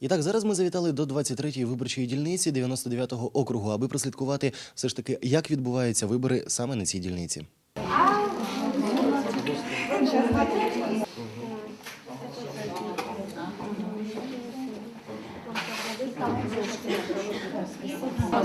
І так, зараз ми завітали до 23-ї виборчої дільниці 99-го округу, аби прослідкувати все ж таки, як відбуваються вибори саме на цій дільниці. А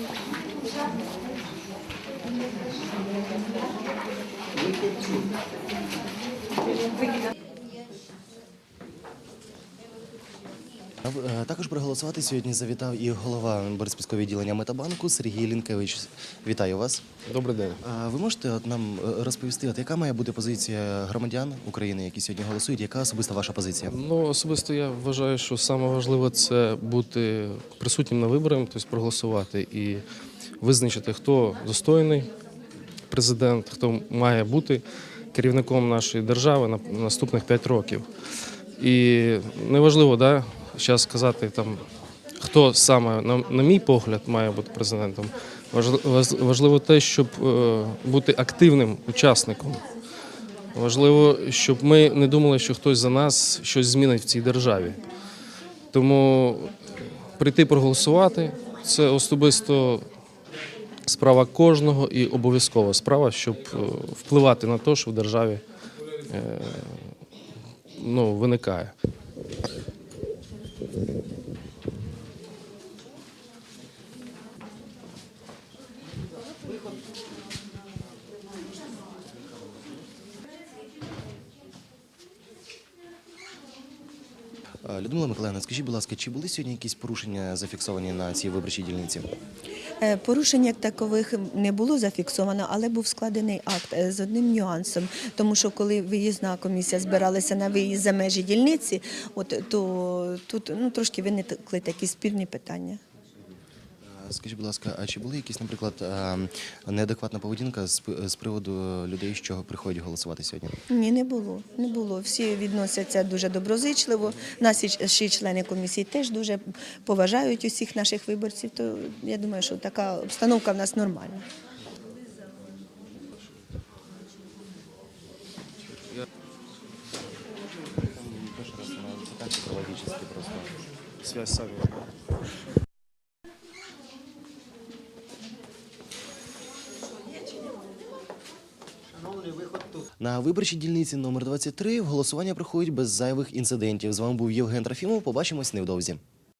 в- е, Також проголосувати сьогодні завітав і голова Бориспільського відділення Метабанку Сергій Лінкевич. Вітаю вас. Добрий день. Ви можете от нам е, розповісти, от яка має бути позиція громадян України, які сьогодні голосують? Яка особиста ваша позиція? Ну особисто я вважаю, що саме це бути присутнім на виборах, тобто проголосувати і визначити, хто достойний президент, хто має бути керівником нашої держави на наступних 5 років. І неважливо, да, зараз сказати там. Хто саме, на, на мій погляд, має бути президентом? Важли- Важливо те, щоб е, бути активним учасником Важливо, щоб ми не думали, що хтось за нас щось змінить в цій державі. Тому прийти проголосувати це особисто справа кожного і обов'язкова справа, щоб е, впливати на те, що в державі е, ну, виникає. Людмила Миколаївна, скажіть, будь ласка, чи були сьогодні якісь порушення зафіксовані на цій виборчій дільниці? Е, Порушень як такових не було зафіксовано, але був складений акт е, з одним нюансом. Тому що коли виїзна комісія збиралася на виїзд за межі дільниці, от то тут ну трошки виникли такі спірні питання. Е, Скажіть, будь ласка, а чи були якісь, наприклад, е, неадекватна поведінка з приводу людей, що приходять голосувати сьогодні? Ні, не було. Не було. Всі відносяться дуже доброзичливо. Наші ще члени комісії теж дуже поважають усіх наших виборців. То я думаю, що така обстановка в нас нормальна. Перший раз це так психологічно просто. Связь самі. На виборчій дільниці номер 23 голосування проходить без зайвих інцидентів. З вами був Євген Трофімов. Побачимось невдовзі.